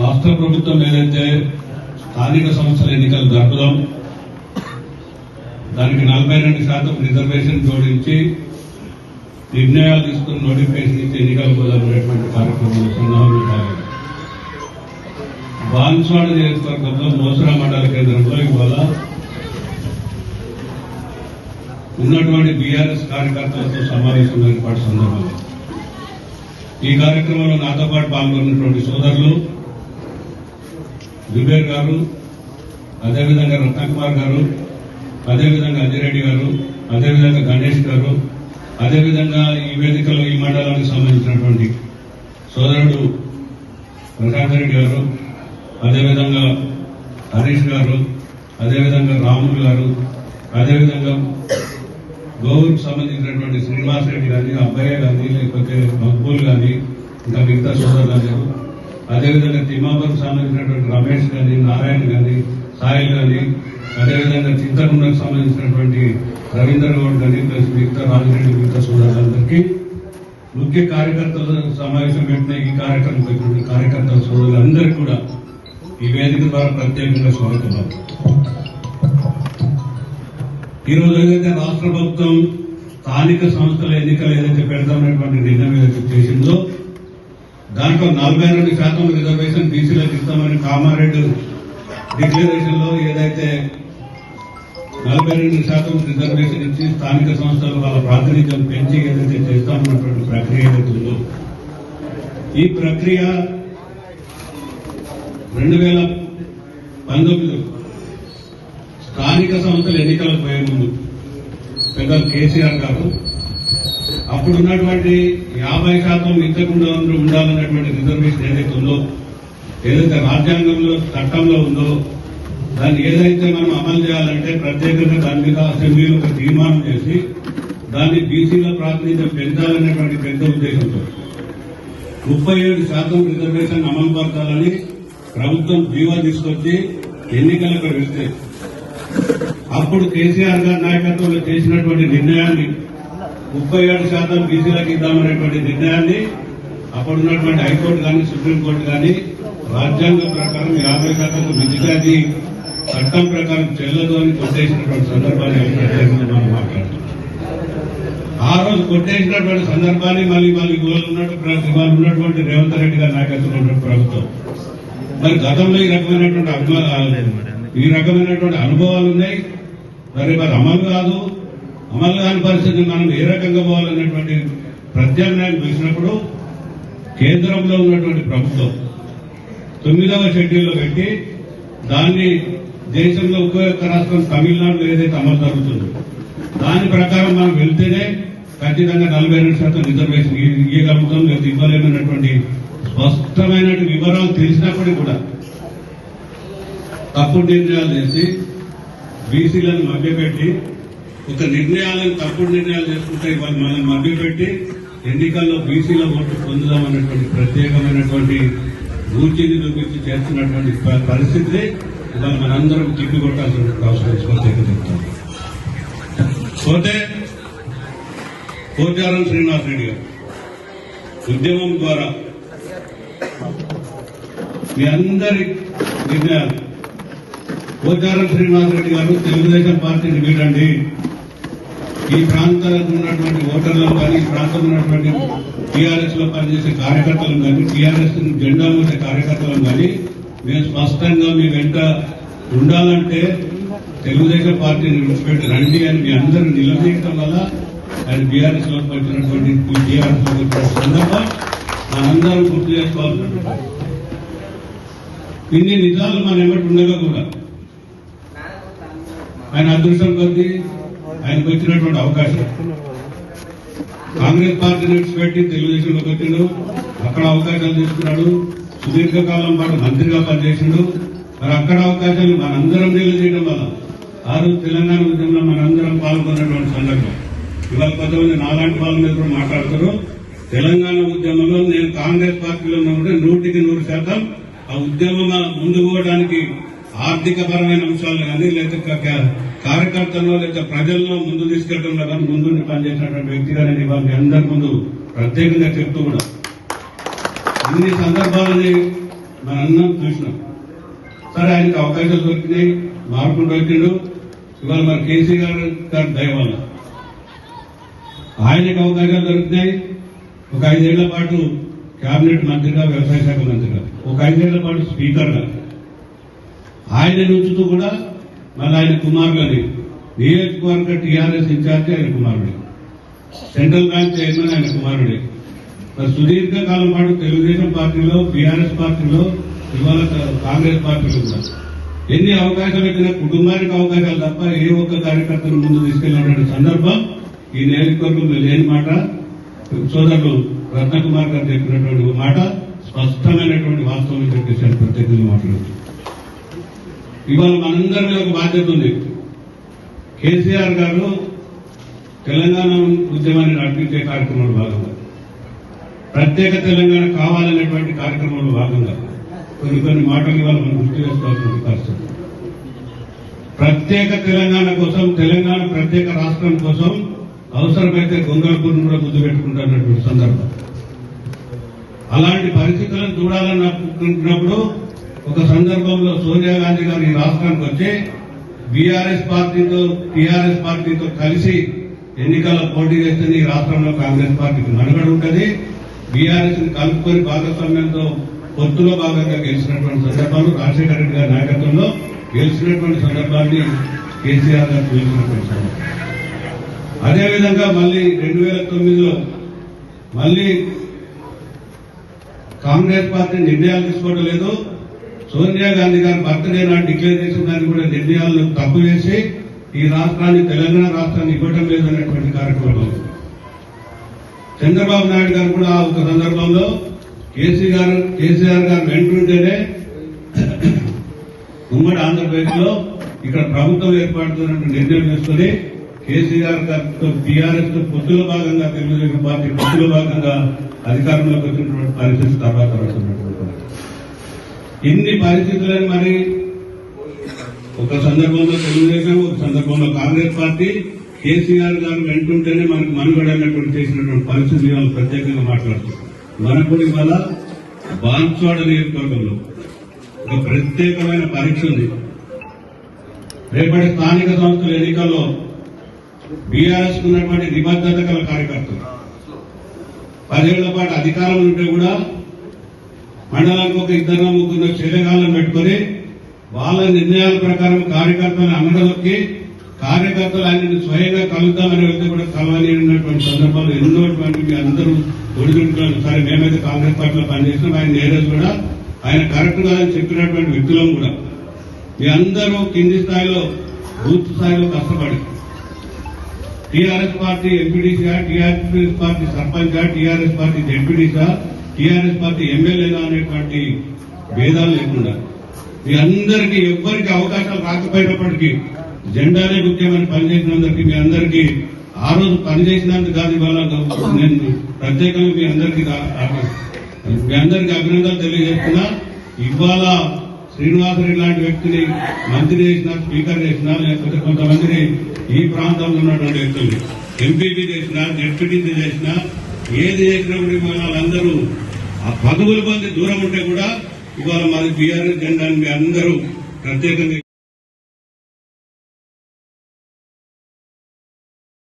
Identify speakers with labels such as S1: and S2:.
S1: రాష్ట్ర ప్రభుత్వం ఏదైతే స్థానిక సంస్థల ఎన్నికలు జరపడం దానికి నలభై రెండు శాతం రిజర్వేషన్ జోడించి నిర్ణయాలు తీసుకుని నోటిఫికేషన్ ఇచ్చి ఎన్నికలు పోదామనేటువంటి కార్యక్రమాలు సున్నాలు భాగం బాన్స్వాడ నియోజకవర్గంలో మోసరా మండల కేంద్రంలో ఇవాళ ఉన్నటువంటి బీఆర్ఎస్ కార్యకర్తలతో సమావేశం ఏర్పాటు సందర్భంలో ఈ కార్యక్రమంలో నాతో పాటు పాల్గొన్నటువంటి సోదరులు జుబేర్ గారు అదేవిధంగా రత్నకుమార్ గారు అదేవిధంగా అంజిరెడ్డి గారు అదేవిధంగా గణేష్ గారు అదేవిధంగా ఈ వేదికలో ఈ మండలానికి సంబంధించినటువంటి సోదరుడు ప్రశాంత్ రెడ్డి గారు అదేవిధంగా హరీష్ గారు అదేవిధంగా రాములు గారు అదేవిధంగా గౌరుకు సంబంధించినటువంటి శ్రీనివాస్ రెడ్డి కానీ అబ్బాయి కానీ లేకపోతే మక్బూల్ కానీ ఇంకా మిగతా సోదరులు అందరూ అదేవిధంగా తిమ్మాపూర్కి సంబంధించినటువంటి రమేష్ కానీ నారాయణ కానీ సాయిల్ కానీ అదేవిధంగా చింతకుండకు సంబంధించినటువంటి రవీంద్ర గౌడ్ కానీ ప్లస్ మిగతా రాజరెడ్డి మిగతా సోదరులందరికీ ముఖ్య కార్యకర్తల సమావేశం పెట్టిన ఈ కార్యక్రమం కార్యకర్తల సోదరులందరికీ కూడా ఈ వేదిక ద్వారా ప్రత్యేకంగా స్వాగతం ఈ ఏదైతే రాష్ట్ర ప్రభుత్వం స్థానిక సంస్థల ఎన్నికలు ఏదైతే పెడతామనేటువంటి నిర్ణయం ఏదైతే చేసిందో దాంట్లో నలభై రెండు శాతం రిజర్వేషన్ బీసీలకు ఇస్తామని కామారెడ్డి డిక్లరేషన్లో ఏదైతే నలభై రెండు శాతం రిజర్వేషన్ ఇచ్చి స్థానిక సంస్థలు వాళ్ళ ప్రాతినిధ్యం పెంచి ఏదైతే చేస్తామన్నటువంటి ప్రక్రియ ఏదైతే ఈ ప్రక్రియ రెండు వేల పంతొమ్మిది స్థానిక సంస్థల ఎన్నికలకు పోయే ముందు పెద్ద కేసీఆర్ గారు అప్పుడు ఉన్నటువంటి యాభై శాతం ఇంతకుండా ఉండాలన్నటువంటి రిజర్వేషన్ ఏదైతే ఉందో ఏదైతే రాజ్యాంగంలో చట్టంలో ఉందో దాన్ని ఏదైతే మనం అమలు చేయాలంటే ప్రత్యేకంగా దాని మీద అసెంబ్లీలో ఒక తీర్మానం చేసి దాన్ని బీసీల ప్రాతినిధ్యం పెంచాలనేటువంటి పెద్ద ఉద్దేశంతో. ముప్పై ఏడు శాతం రిజర్వేషన్ అమలు పరచాలని ప్రభుత్వం జీవో తీసుకొచ్చి ఎన్నికలకు వెళ్తే అప్పుడు కేసీఆర్ గారి నాయకత్వంలో చేసినటువంటి నిర్ణయాన్ని ముప్పై ఏడు శాతం బీసీలకు ఇద్దామనేటువంటి నిర్ణయాన్ని అప్పుడున్నటువంటి హైకోర్టు కానీ సుప్రీంకోర్టు కానీ రాజ్యాంగం ప్రకారం యాభై శాతం మించినది చట్టం ప్రకారం చెల్లదు అని కొట్టేసినటువంటి సందర్భాన్ని మనం మాట్లాడుతున్నాం. ఆ రోజు కొట్టేసినటువంటి సందర్భాన్ని మళ్ళీ మళ్ళీ ఇవాళ ఉన్నటువంటి రేవంత్ రెడ్డి గారి నాయకత్వంలో ప్రభుత్వం. మరి గతంలో ఈ రకమైనటువంటి అనుభవాలు ఈ రకమైనటువంటి అనుభవాలు ఉన్నాయి. మరి మరి అమలు కాదు. అమలు కాని పరిస్థితిని మనం ఏ రకంగా పోవాలనేటువంటి ప్రత్యామ్నాయం చూసినప్పుడు కేంద్రంలో ఉన్నటువంటి ప్రభుత్వం తొమ్మిదవ షెడ్యూల్లో పెట్టి దాన్ని దేశంలో ఒకే ఒక్క రాష్ట్రం తమిళనాడులో ఏదైతే అమలు జరుగుతుందో దాని ప్రకారం మనం వెళ్తేనే ఖచ్చితంగా నలభై రెండు శాతం రిజర్వేషన్ ఇవ్వగలుగుతాం లేదా ఇవ్వలేమన్నటువంటి స్పష్టమైన వివరాలు తెలిసినప్పటికీ కూడా తప్పుడు నిర్ణయాలు చేసి బీసీలను మభ్యపెట్టి ఒక నిర్ణయాలను తప్పుడు నిర్ణయాలు చేసుకుంటే వాళ్ళు మనం మభ్యపెట్టి ఎన్నికల్లో బీసీల ఓట్లు పొందుదామన్నటువంటి ప్రత్యేకమైనటువంటి రూచిని చూపించి చేస్తున్నటువంటి పరిస్థితి పరిస్థితిని మనందరం తిప్పికొట్టాల్సిన అవసరం ప్రత్యేక చెప్తాం పోతే పోచారం శ్రీనివాస్ రెడ్డి గారు ఉద్యమం ద్వారా మీ అందరి నిర్ణయాలు. పోచారం శ్రీనివాస్ రెడ్డి గారు తెలుగుదేశం పార్టీని వీడండి. ఈ ప్రాంతాలకు ఉన్నటువంటి ఓటర్లను కానీ ఈ ప్రాంతంలో ఉన్నటువంటి టీఆర్ఎస్లో పనిచేసే కార్యకర్తలను కానీ టీఆర్ఎస్ జెండా వచ్చే కార్యకర్తలను కానీ మేము స్పష్టంగా మీ వెంట ఉండాలంటే తెలుగుదేశం పార్టీని విడిచిపెట్టి రండి అని మీ అందరూ నిలదీయటం వల్ల ఆయన బీఆర్ఎస్లో వచ్చినటువంటి టీఆర్ఎస్లో వచ్చిన సందర్భం మనందరం గుర్తు చేసుకోవాల్సి ఇన్ని నిజాలు మన ఎమ్మటి ఉండగా కూడా. ఆయన అదృష్టం కొద్దీ ఆయనకు వచ్చినటువంటి అవకాశం. కాంగ్రెస్ పార్టీ విడిచిపెట్టి తెలుగుదేశంలోకి వచ్చిండు. అక్కడ అవకాశాలు తీసుకున్నాడు. సుదీర్ఘకాలం పాటు మంత్రిగా పనిచేసిండు. మరి అక్కడ అవకాశాలు మనందరం నిలదీయడం వల్ల ఆ రోజు తెలంగాణ ఉద్యమంలో మనందరం పాల్గొన్నటువంటి సందర్భం ఇవాళ కొంతమంది నాలాంటి వాళ్ళ మీద కూడా మాట్లాడతారు తెలంగాణ ఉద్యమంలో నేను కాంగ్రెస్ పార్టీలో ఉన్నప్పుడు నూటికి నూరు శాతం ఆ ఉద్యమం ముందుకు పోవడానికి ఆర్థిక పరమైన అంశాలు కానీ లేకపోతే కార్యకర్తల్లో లేదా ప్రజల్లో ముందు తీసుకెళ్ళడంలో కానీ ముందుండి పనిచేసినటువంటి వ్యక్తిగా నేను ఇవాళ అందరి ముందు ప్రత్యేకంగా చెప్తూ కూడా అన్ని సందర్భాలని మనందరం చూసినాం. సరే ఆయనకి అవకాశాలు దొరికినాయి మార్పులు దొరికిండు. ఇవాళ మరి కేసీఆర్ గారి దయ వల్ల ఆయనకి అవకాశాలు దొరుకుతాయి ఒక ఐదేళ్ళ పాటు కేబినెట్ మంత్రిగా వ్యవసాయ శాఖ మంత్రిగా ఒక ఐదేళ్ళ పాటు స్పీకర్గా ఆయన నుంచుతూ కూడా మళ్ళీ ఆయన కుమారులని నియోజకవర్గ టీఆర్ఎస్ ఇన్ఛార్జి ఆయన కుమారుడే. సెంట్రల్ బ్యాంక్ చైర్మన్ ఆయన కుమారుడే. మరి సుదీర్ఘకాలం పాటు తెలుగుదేశం పార్టీలో బీఆర్ఎస్ పార్టీలో ఇవాళ కాంగ్రెస్ పార్టీలో కూడా. ఎన్ని అవకాశాలు ఇచ్చినా కుటుంబానికి అవకాశాలు తప్ప ఏ ఒక్క కార్యకర్తను ముందు తీసుకెళ్ళినటువంటి సందర్భం ఈ నియోజకవర్గంలో లేని మాట. సోదరులు రత్నకుమార్ గారు చెప్పినటువంటి మాట స్పష్టమైనటువంటి వాస్తవం చెప్పేసారు ప్రత్యేకంగా మాట్లాడుతూ. ఇవాళ మనందరికీ ఒక బాధ్యత ఉంది. కేసీఆర్ గారు తెలంగాణ ఉద్యమాన్ని నడిపించే కార్యక్రమంలో భాగంగా ప్రత్యేక తెలంగాణ కావాలనేటువంటి కార్యక్రమంలో భాగంగా కొన్ని కొన్ని మాటలు ఇవాళ మనం గుర్తు చేసుకోవాల్సిన పరిస్థితి ప్రత్యేక తెలంగాణ కోసం తెలంగాణ ప్రత్యేక రాష్ట్రం కోసం అవసరమైతే గొంగళపూర్ కూడా ముద్దు పెట్టుకుంటున్నటువంటి సందర్భం. అలాంటి పరిస్థితులను చూడాలని అనుకుంటున్నప్పుడు ఒక సందర్భంలో సోనియా గాంధీ గారు ఈ రాష్ట్రానికి వచ్చి బీఆర్ఎస్ పార్టీతో టీఆర్ఎస్ పార్టీతో కలిసి ఎన్నికల్లో పోటీ చేస్తే ఈ రాష్ట్రంలో కాంగ్రెస్ పార్టీకి నడుగడ ఉంటుంది. బీఆర్ఎస్ని కలుపుకొని భాగస్వామ్యంతో పొత్తులో భాగంగా గెలిచినటువంటి సందర్భాలు రాజశేఖర రెడ్డి గారి నాయకత్వంలో గెలిచినటువంటి సందర్భాన్ని కేసీఆర్ గారు చూసినటువంటి సందర్భం. అదేవిధంగా మళ్ళీ రెండు వేల తొమ్మిదిలో మళ్ళీ కాంగ్రెస్ పార్టీ నిర్ణయాలు తీసుకోవడం లేదు. సోనియా గాంధీ గారి బర్త్డే నాడు డిక్లేర్ చేసిన దాన్ని కూడా నిర్ణయాలను తప్పు చేసి ఈ రాష్ట్రాన్ని తెలంగాణ రాష్ట్రాన్ని ఇవ్వటం లేదన్నటువంటి కార్యక్రమం. చంద్రబాబు నాయుడు గారు కూడా ఒక సందర్భంలో కేసీ గారు కేసీఆర్ గారు వెంటుంటేనే ఉమ్మడి ఆంధ్రప్రదేశ్లో ఇక్కడ ప్రభుత్వం ఏర్పడుతున్నట్టు నిర్ణయం తీసుకుని కేసీఆర్ గారితో టీఆర్ఎస్తో పొత్తులో భాగంగా తెలుగుదేశం పార్టీ పొత్తులో భాగంగా అధికారంలోకి వచ్చినటువంటి పరిస్థితి తర్వాత వస్తున్నటువంటి ఇన్ని పరిస్థితులను మరి ఒక సందర్భంలో తెలుగుదేశం ఒక సందర్భంలో కాంగ్రెస్ పార్టీ కేసీఆర్ గారు వెంటుంటేనే మనకు మనుగడైనటువంటి చేసినటువంటి పరిస్థితి వాళ్ళు ప్రత్యేకంగా మాట్లాడుతున్నారు మనకు కూడా ఇవాళ బాన్స్వాడ నియోజకవర్గంలో ఒక ప్రత్యేకమైన పరీక్ష ఉంది. రేపటి స్థానిక సంస్థల ఎన్నికల్లో బీఆర్ఎస్ ఉన్నటువంటి నిబద్ధత గల కార్యకర్తలు. పదేళ్ళ పాటు అధికారం ఉంటే కూడా మండలానికి ఒక ఇద్దరు ముగ్గురు చెల్లెగాళ్ళని పెట్టుకొని వాళ్ళ నిర్ణయాల ప్రకారం కార్యకర్తలను అంగడొక్కి కార్యకర్తలు ఆయనని స్వయంగా కలుద్దామని వెళ్తే కూడా కలవని ఉన్నటువంటి సందర్భాలు ఎన్నోటువంటి మీ అందరూ ఒడిదుంటున్నారు సరే మేమైతే కాంగ్రెస్ పార్టీలో పనిచేసినాం ఆయన నేరేజ్ కూడా ఆయన కరెక్ట్గా అని చెప్పినటువంటి వ్యక్తులం కూడా మీ అందరూ కింది స్థాయిలో బూత్ స్థాయిలో కష్టపడి TRS party ఎంపీడీసీగా TRS party sarpanch TRS party జెడ్పీడీసా TRS party ఎమ్మెల్యేలా అనేటువంటి భేదాలు లేకుండా మీ అందరికీ ఎవ్వరికి అవకాశాలు రాకపోయినప్పటికీ జెండానే ముఖ్యమని పనిచేసినందరికీ మీ అందరికీ ఆ రోజు పనిచేసినందుకు కాదు ఇవాళ నేను ప్రత్యేకంగా మీ అందరికీ మీ అందరికీ అభినందనలు తెలియజేస్తున్నా. ఇవాళ శ్రీనివాసరెడ్డి లాంటి వ్యక్తిని మంత్రి చేసిన స్పీకర్ చేసినా లేకపోతే కొంతమందిని ఈ ప్రాంతంలో ఉన్నటువంటి వ్యక్తులు ఎంపీపీ చేసినా డిప్యూటీ చేసినా ఏది చేసినప్పుడు కూడా వాళ్ళందరూ ఆ పదవుల మంది దూరం ఉంటే కూడా ఇవాళ మాది బీఆర్ఎస్ జెండాని మీ అందరూ ప్రత్యేకంగా